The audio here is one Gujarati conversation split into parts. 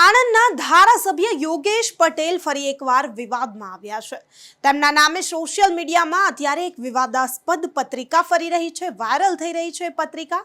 આણંદના ધારાસભ્ય યોગેશ પટેલ ફરી એકવાર વિવાદમાં આવ્યા છે. તેમના નામે સોશિયલ મીડિયામાં અત્યારે એક વિવાદાસ્પદ પત્રિકા ફરી રહી છે, વાયરલ થઈ રહી છે પત્રિકા.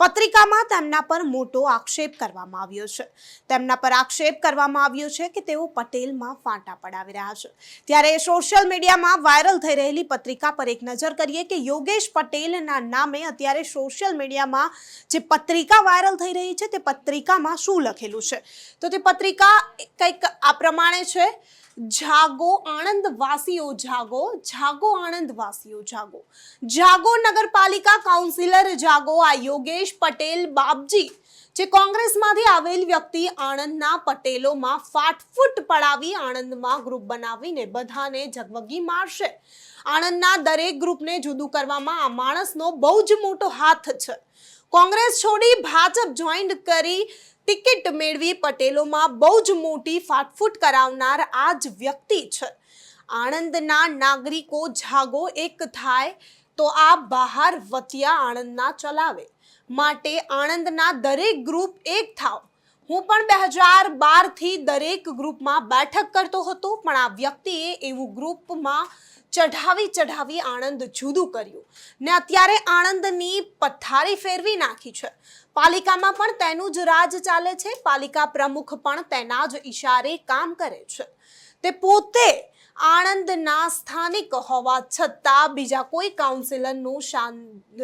પત્રિકામાં તેમના પર મોટો આક્ષેપ કરવામાં આવ્યો છે. તેમના પર આક્ષેપ કરવામાં આવ્યો છે કે તેઓ પટેલમાં ફાંટા પડાવી રહ્યા છે. ત્યારે સોશિયલ મીડિયામાં વાયરલ થઈ રહેલી પત્રિકા પર એક નજર કરીએ કે યોગેશ પટેલના નામે અત્યારે સોશિયલ મીડિયામાં જે પત્રિકા વાયરલ થઈ રહી છે તે પત્રિકામાં શું લખેલું છે. તો તે પત્રિકા કંઈક આ પ્રમાણે છે. જાગો આણંદ વાસીઓ જાગો જાગો આણંદ વાસીઓ જાગો. જાગો નગરપાલિકા કાઉન્સિલર જાગો આ યોગેશ પટેલ બાપજી, જે કોંગ્રેસમાંથી આવેલ વ્યક્તિ આણંદના પટેલોમાં ફાટફૂટ પડાવી આણંદમાં ગ્રુપ બનાવીને બધાને ઝગમગી મારશે. આણંદના દરેક ગ્રુપને જુદું કરવામાં આ માણસનો બહુ જ મોટો હાથ છે. કોંગ્રેસ છોડી ભાજપ જોઈન કરી ટિકિટ મેળવી પટેલોમાં બહુ જ મોટી ફાટફૂટ કરાવનાર આ જ વ્યક્તિ છે. આણંદના નાગરિકો જાગો એક થાય તો આ બહાર વતિયા આણંદના ચલાવે. માટે આણંદના દરેક ગ્રુપ એક થાવ. હું પણ બે હજાર બારથી દરેક ગ્રુપમાં બેઠક કરતો હતો, પણ આ વ્યક્તિએ એવું ગ્રુપમાં ચઢાવી ચઢાવી આણંદ જુદું કર્યું. ને અત્યારે આણંદની પથારી ફેરવી નાખી છે. પાલિકામાં પણ તેનું જ રાજ ચાલે છે, પાલિકા પ્રમુખ પણ તેના જ ઈશારે કામ કરે છે. તે પોતે આણંદના સ્થાનિક હોવા છતાં બીજા કોઈ કાઉન્સિલરનું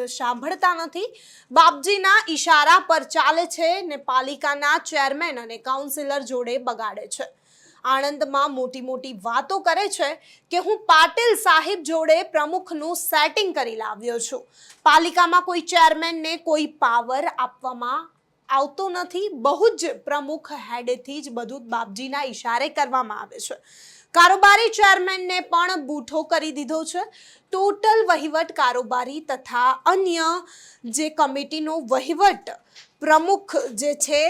સાંભળતા નથી. બાપજીના ઈશારા પર ચાલે છે ને પાલિકાના ચેરમેન અને કાઉન્સિલર જોડે બગાડે છે. આણંદમાં મોટી મોટી વાતો કરે છે કે હું પાટીલ સાહેબ જોડે પ્રમુખનું સેટિંગ કરી લાવ્યો છું. પાલિકામાં કોઈ ચેરમેનને કોઈ પાવર આપવામાં આવતો નથી, બહુ જ પ્રમુખ હેડેથી જ બધું બાપજીના ઈશારે કરવામાં આવે છે. કારોબારી ચેરમેનને પણ બૂઠો કરી દીધો છે. ટોટલ વહીવટ કારોબારી તથા અન્ય જે કમિટીનો વહીવટ પ્રમુખ જે છે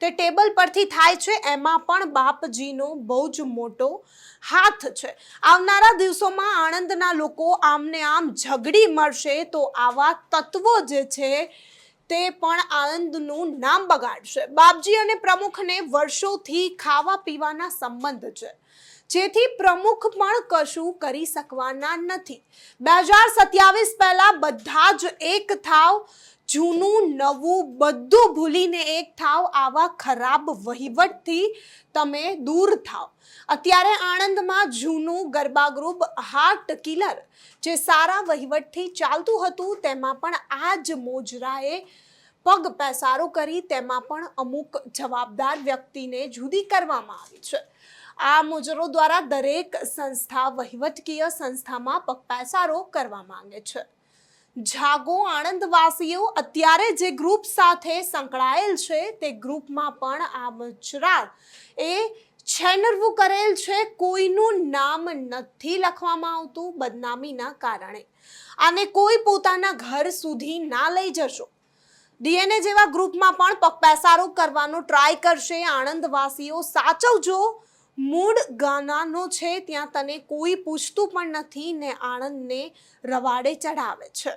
તે ટેબલ પરથી થાય છે, એમાં પણ બાપજીનો બહુ જ મોટો હાથ છે. આવનારા દિવસોમાં આણંદના લોકો આમને આમ ઝઘડી મળશે તો આવા તત્વો જે છે તે પણ આનંદનું નામ બગાડશે. બાપજી અને પ્રમુખને વર્ષોથી ખાવા પીવાના સંબંધ છે. જેથી પ્રમુખ પણ કશું કરી શકવાના નથી. બે હજાર સત્યાવીસ પહેલા બધા જ એક થાવ જૂનું નવું બધું ભૂલીને એક થાવ આવા ખરાબ વહીવટથી તમે દૂર થાવ. અત્યારે આણંદમાં જૂનું ગરબા હાર્ટ કિલર જે સારા વહીવટથી ચાલતું હતું, તેમાં પણ આ જ મોજરાએ પગ પેસારો કરી તેમાં પણ અમુક જવાબદાર વ્યક્તિને જુદી કરવામાં આવી છે. આ મોજરો દ્વારા દરેક સંસ્થા વહીવટકીય સંસ્થામાં પગપેસારો કરવા માંગે છે. જાગો આણંદવાસીઓ, અત્યારે જે ગ્રુપ સાથે સંકળાયેલ છે, તે ગ્રુપમાં પણ આ મચરાર એ છેનરવું કરેલ છે, કોઈનું નામ નથી લખવામાં આવતું બદનામીના કારણે. આને કોઈ પોતાના ઘર સુધી ના લઈ જશો. ડીએનએ જેવા ગ્રુપમાં પણ પગપેસારો કરવાનો ટ્રાય કરશે આણંદવાસીઓ. સાચવજો મૂળ ગાનાનો છે ત્યાં તને કોઈ પૂછતું પણ નથી ને આણંદને રવાડે ચડાવે છે.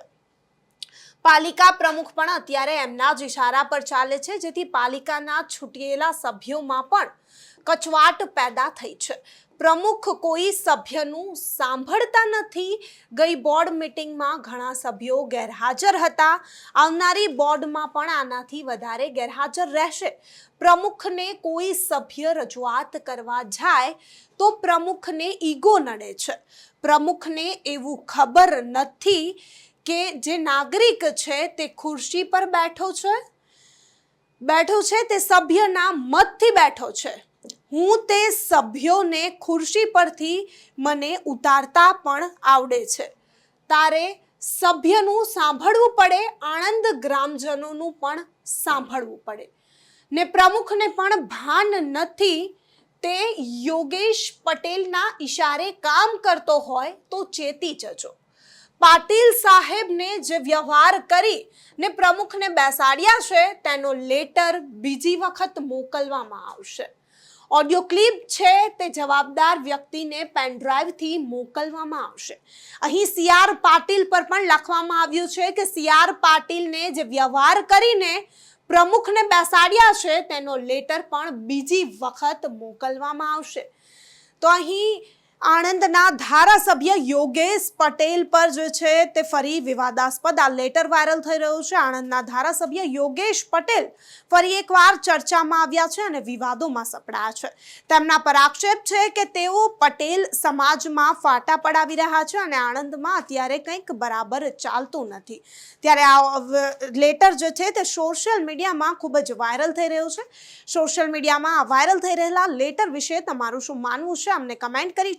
પાલિકા પ્રમુખ પણ અત્યારે એમના જ ઇશારા પર ચાલે છે, જેથી પાલિકાના છૂટેલા સભ્યોમાં પણ કચવાટ પેદા થઈ છે. પ્રમુખ કોઈ સભ્યનું સાંભળતા નથી. ગઈ બોર્ડ મિટિંગમાં ઘણા સભ્યો ગેરહાજર હતા. આવનારી બોર્ડમાં પણ આનાથી વધારે ગેરહાજર રહેશે. પ્રમુખને કોઈ સભ્ય રજૂઆત કરવા જાય તો પ્રમુખને ઈગો નડે છે. પ્રમુખને એવું ખબર નથી કે જે નાગરિક છે તે ખુરશી પર બેઠો છે? બેઠો છે તે સભ્યના મતથી બેઠો છે. હું તે સભ્યોને ખુરશી પરથી મને ઉતારતા પણ આવડે છે. તારે સભ્યનું સાંભળવું પડે, આણંદ ગ્રામજનોનું પણ સાંભળવું પડે. ને પ્રમુખને પણ ભાન નથી, તે યોગેશ પટેલના ઈશારે કામ કરતો હોય તો ચેતી જજો. પાટીલ સાહેબને જે વ્યવહાર કરી ને પ્રમુખને બેસાડ્યા છે, તેનો લેટર બીજી વખત મોકલવામાં આવશે. ઓડિયો ક્લિપ છે તે જવાબદાર વ્યક્તિને પેનડ્રાઈવથી મોકલવામાં આવશે. અહીં સીઆર પાટીલ પર પણ લખવામાં આવ્યું છે કે સીઆર પાટીલને જે વ્યવહાર કરીને પ્રમુખને બેસાડ્યા છે, તેનો લેટર પણ બીજી વખત મોકલવામાં આવશે. તો અહીં આણંદના ધારાસભ્ય યોગેશ પટેલ પર જે છે તે ફરી વિવાદાસ્પદ. આ લેટર વાયરલ થઈ રહ્યું છે. આણંદના ધારાસભ્ય યોગેશ પટેલ ફરી એકવાર ચર્ચામાં આવ્યા છે અને વિવાદોમાં સપડાયા છે. તેમના પર આક્ષેપ છે કે તેઓ પટેલ સમાજમાં ફાટા પડાવી રહ્યા છે અને આણંદમાં અત્યારે કંઈક બરાબર ચાલતું નથી. ત્યારે આ લેટર જે છે તે સોશિયલ મીડિયામાં ખૂબ જ વાયરલ થઈ રહ્યું છે. સોશિયલ મીડિયામાં વાયરલ થઈ રહેલા લેટર વિશે તમારું શું માનવું છે? અમને કમેન્ટ કરી